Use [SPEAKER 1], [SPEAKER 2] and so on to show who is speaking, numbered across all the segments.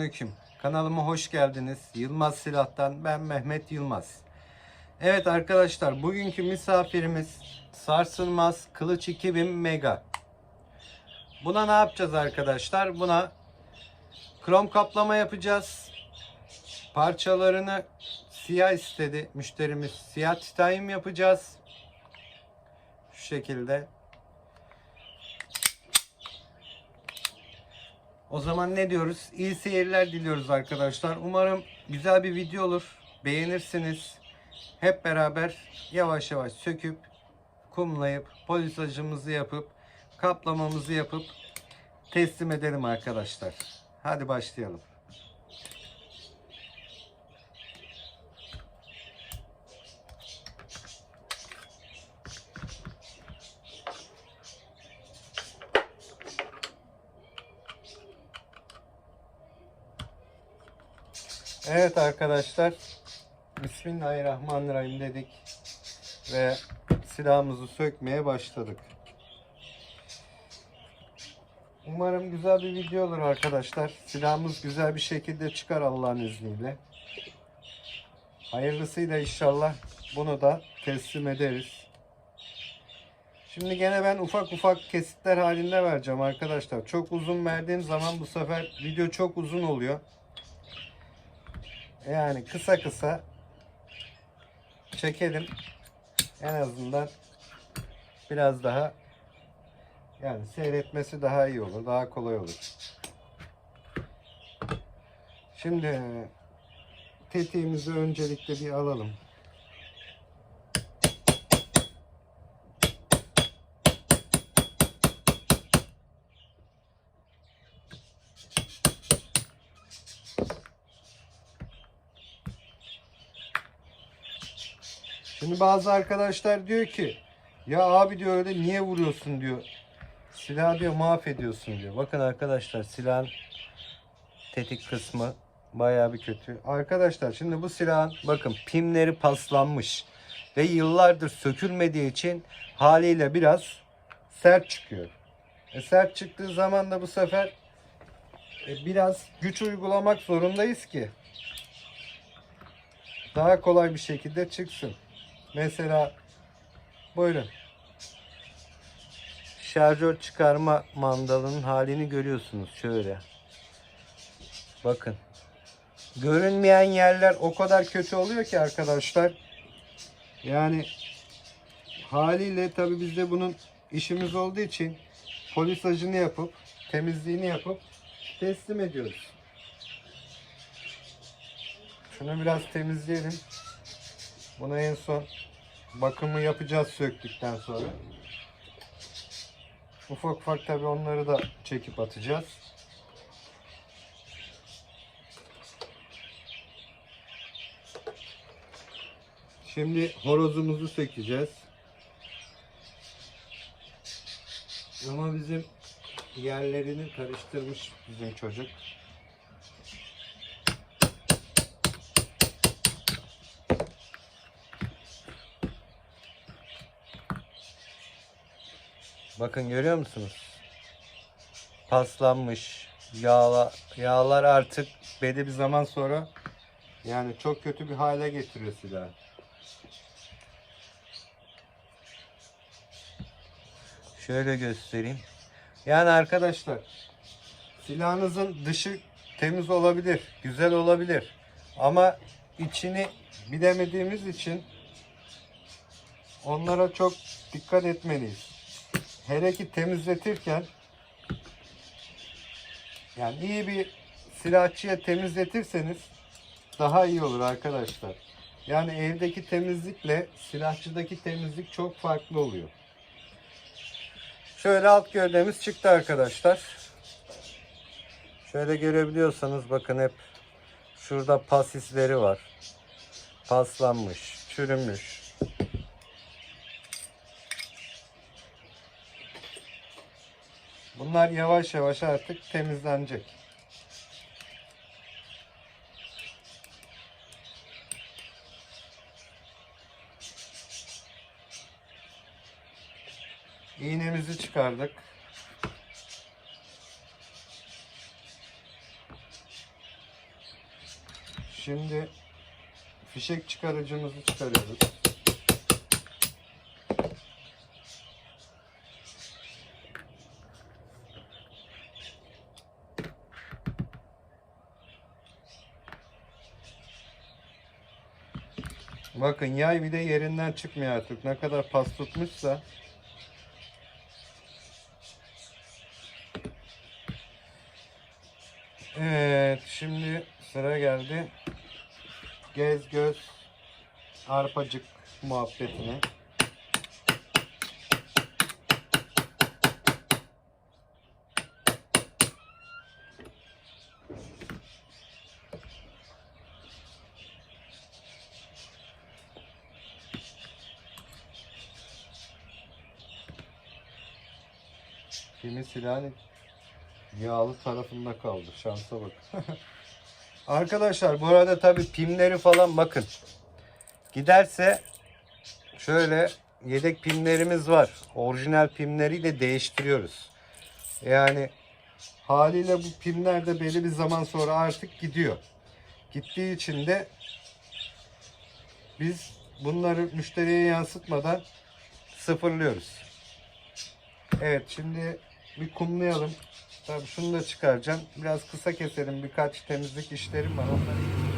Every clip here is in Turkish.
[SPEAKER 1] Selamünaleyküm. Kanalıma hoş geldiniz. Yılmaz Silah'tan ben Mehmet Yılmaz. Evet arkadaşlar bugünkü misafirimiz sarsılmaz kılıç 2000 Mega. Buna ne yapacağız arkadaşlar? Buna krom kaplama yapacağız. Parçalarını siyah istedi müşterimiz. Siyah titanyum yapacağız. Şu şekilde. O zaman ne diyoruz? İyi seyirler diliyoruz arkadaşlar. Umarım güzel bir video olur. Beğenirsiniz. Hep beraber yavaş yavaş söküp kumlayıp polisajımızı yapıp kaplamamızı yapıp teslim edelim arkadaşlar. Hadi başlayalım. Evet arkadaşlar. Bismillahirrahmanirrahim dedik. Ve silahımızı sökmeye başladık. Umarım güzel bir video olur arkadaşlar. Silahımız güzel bir şekilde çıkar Allah'ın izniyle. Hayırlısıyla inşallah bunu da teslim ederiz. Şimdi gene ben ufak ufak kesitler halinde vereceğim arkadaşlar. Çok uzun verdiğim zaman bu sefer video çok uzun oluyor. Yani kısa kısa çekelim. En azından biraz daha yani seyretmesi daha iyi olur, daha kolay olur. Şimdi tetiğimizi öncelikle bir alalım. Şimdi bazı arkadaşlar diyor ki ya abi diyor öyle niye vuruyorsun diyor. Silah diyor mahvediyorsun diyor. Bakın arkadaşlar silahın tetik kısmı bayağı bir kötü. Arkadaşlar şimdi bu silahın bakın pimleri paslanmış ve yıllardır sökülmediği için haliyle biraz sert çıkıyor. E sert çıktığı zaman da bu sefer e, biraz güç uygulamak zorundayız ki daha kolay bir şekilde çıksın. Mesela buyurun. Şarjör çıkarma mandalının halini görüyorsunuz şöyle. Bakın. Görünmeyen yerler o kadar kötü oluyor ki arkadaşlar. Yani haliyle tabi biz de bunun işimiz olduğu için polisajını yapıp temizliğini yapıp teslim ediyoruz. Şunu biraz temizleyelim. Buna en son bakımı yapacağız söktükten sonra. Ufak ufak tabi onları da çekip atacağız. Şimdi horozumuzu sökeceğiz. Ama bizim yerlerini karıştırmış bizim çocuk. Bakın görüyor musunuz? Paslanmış. Yağla, yağlar artık belli bir zaman sonra yani çok kötü bir hale getiriyor silahı. Şöyle göstereyim. Yani arkadaşlar silahınızın dışı temiz olabilir, güzel olabilir. Ama içini bilemediğimiz için onlara çok dikkat etmeliyiz hele ki temizletirken yani iyi bir silahçıya temizletirseniz daha iyi olur arkadaşlar. Yani evdeki temizlikle silahçıdaki temizlik çok farklı oluyor. Şöyle alt gövdemiz çıktı arkadaşlar. Şöyle görebiliyorsanız bakın hep şurada pas izleri var. Paslanmış, çürümüş. Bunlar yavaş yavaş artık temizlenecek. İğnemizi çıkardık. Şimdi fişek çıkarıcımızı çıkarıyoruz. Bakın yay bir de yerinden çıkmıyor artık. Ne kadar pas tutmuşsa. Evet, şimdi sıra geldi. Gez göz arpacık muhabbetine. Kimi silahın yağlı tarafında kaldı. Şansa bak. Arkadaşlar bu arada tabi pimleri falan bakın. Giderse şöyle yedek pimlerimiz var. Orijinal pimleriyle değiştiriyoruz. Yani haliyle bu pimler de belli bir zaman sonra artık gidiyor. Gittiği için de biz bunları müşteriye yansıtmadan sıfırlıyoruz. Evet şimdi bir kumlayalım. Tabii şunu da çıkaracağım. Biraz kısa keselim. Birkaç temizlik işlerim var. Onları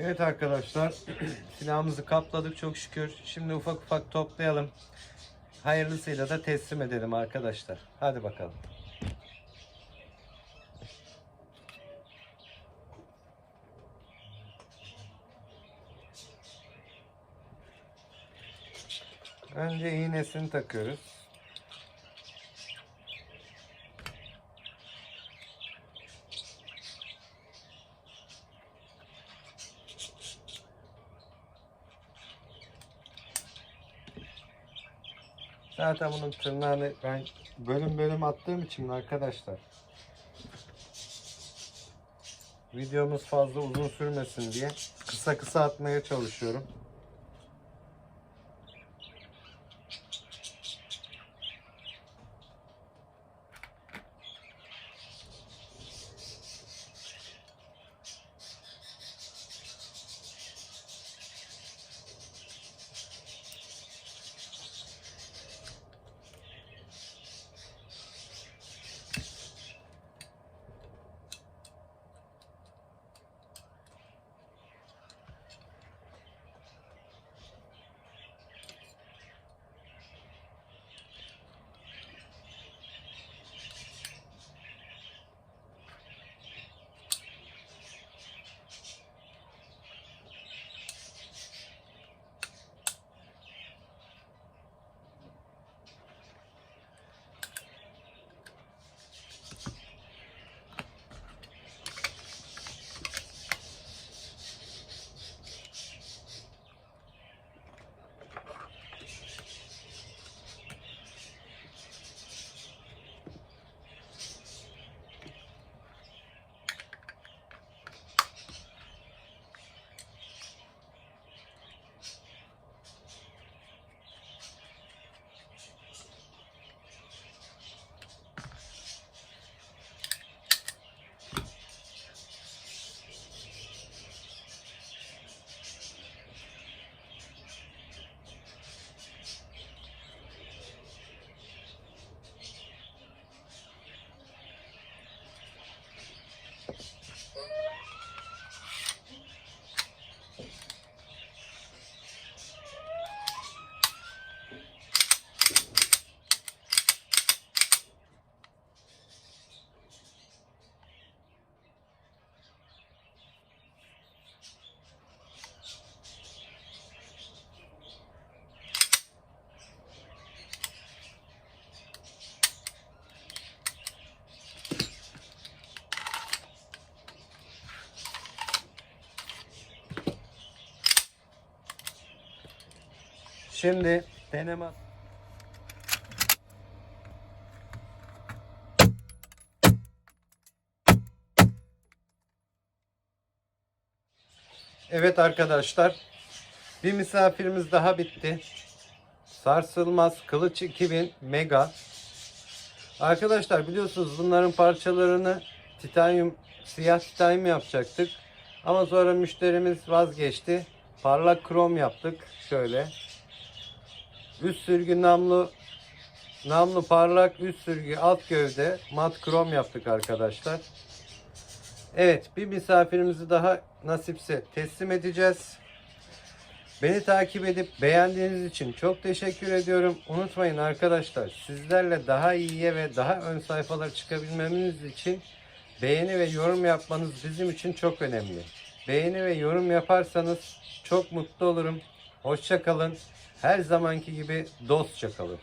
[SPEAKER 1] Evet arkadaşlar silahımızı kapladık çok şükür. Şimdi ufak ufak toplayalım. Hayırlısıyla da teslim edelim arkadaşlar. Hadi bakalım. Önce iğnesini takıyoruz. Zaten bunun tırnağını ben bölüm bölüm attığım için arkadaşlar. Videomuz fazla uzun sürmesin diye kısa kısa atmaya çalışıyorum. Şimdi deneme Evet arkadaşlar. Bir misafirimiz daha bitti. Sarsılmaz Kılıç 2000 Mega. Arkadaşlar biliyorsunuz bunların parçalarını titanyum, siyah titanyum yapacaktık. Ama sonra müşterimiz vazgeçti. Parlak krom yaptık. Şöyle. Üst sürgü namlu namlu parlak üst sürgü alt gövde mat krom yaptık arkadaşlar. Evet bir misafirimizi daha nasipse teslim edeceğiz. Beni takip edip beğendiğiniz için çok teşekkür ediyorum. Unutmayın arkadaşlar sizlerle daha iyiye ve daha ön sayfalara çıkabilmemiz için beğeni ve yorum yapmanız bizim için çok önemli. Beğeni ve yorum yaparsanız çok mutlu olurum. Hoşça kalın. Her zamanki gibi dostça kalın.